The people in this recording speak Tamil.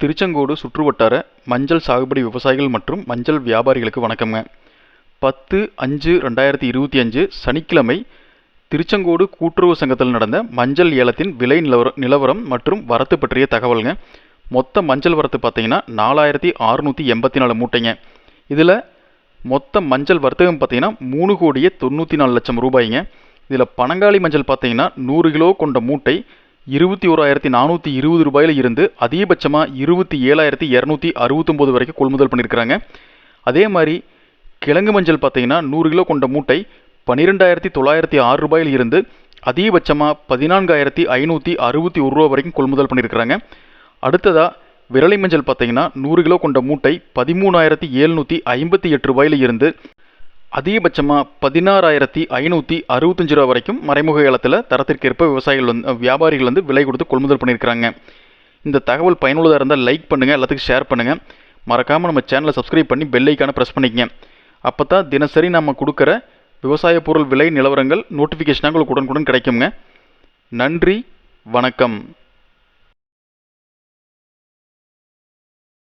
திருச்செங்கோடு சுற்றுவட்டார மஞ்சள் சாகுபடி விவசாயிகள் மற்றும் மஞ்சள் வியாபாரிகளுக்கு வணக்கம்ங்க. பத்து அஞ்சு ரெண்டாயிரத்தி இருபத்தி அஞ்சு சனிக்கிழமை திருச்செங்கோடு கூட்டுறவு சங்கத்தில் நடந்த மஞ்சள் ஏலத்தின் விலை நிலவர நிலவரம் மற்றும் வரத்து பற்றிய தகவலுங்க. மொத்த மஞ்சள் வரத்து பார்த்தீங்கன்னா நாலாயிரத்தி அறுநூற்றி எண்பத்தி நாலு மூட்டைங்க. இதில் மொத்த மஞ்சள் வர்த்தகம் பார்த்தீங்கன்னா மூணு கோடியே தொண்ணூற்றி நாலு லட்சம் ரூபாய்ங்க. இதில் பனங்காளி மஞ்சள் பார்த்தீங்கன்னா நூறு கிலோ கொண்ட மூட்டை இருபத்தி ஓராயிரத்தி நானூற்றி இருபது ரூபாயில் இருந்து அதிகபட்சமாக இருபத்தி ஏழாயிரத்தி இரநூத்தி அறுபத்தொம்போது வரைக்கும் கொள்முதல் பண்ணியிருக்கிறாங்க அதே மாதிரி கிழங்கு மஞ்சள் பார்த்தீங்கன்னா நூறு கிலோ கொண்ட மூட்டை பன்னிரெண்டாயிரத்தி தொள்ளாயிரத்தி ஆறு ரூபாயில் இருந்து அதிகபட்சமாக பதினான்காயிரத்தி ஐநூற்றி அறுபத்தி ஒரு ரூபா வரைக்கும் கொள்முதல் பண்ணியிருக்கிறாங்க அடுத்ததாக விரலை மஞ்சள் பார்த்தீங்கன்னா நூறு கிலோ கொண்ட மூட்டை பதிமூணாயிரத்தி எழுநூற்றி ஐம்பத்தி எட்டு ரூபாயில் இருந்து அதிகபட்சமாக பதினாறாயிரத்தி ஐநூற்றி அறுபத்தஞ்சு ரூபா வரைக்கும் மறைமுக ஏலத்தில் தரத்திற்கேற்ப விவசாயிகள் வந்து வியாபாரிகள் வந்து விலை கொடுத்து கொள்முதல் பண்ணியிருக்கிறாங்க. இந்த தகவல் பயனுள்ளதாக இருந்தால் லைக் பண்ணுங்கள் எல்லாத்துக்கும் ஷேர் பண்ணுங்கள் மறக்காமல் நம்ம சேனலை சப்ஸ்கிரைப் பண்ணி பெல்லைக்கான ப்ரெஸ் பண்ணிக்கங்க. அப்போ தான் தினசரி நம்ம கொடுக்குற விவசாய பொருள் விலை நிலவரங்கள் நோட்டிஃபிகேஷனாக உங்களுக்கு உடனுக்குடன் கிடைக்குங்க. நன்றி வணக்கம்.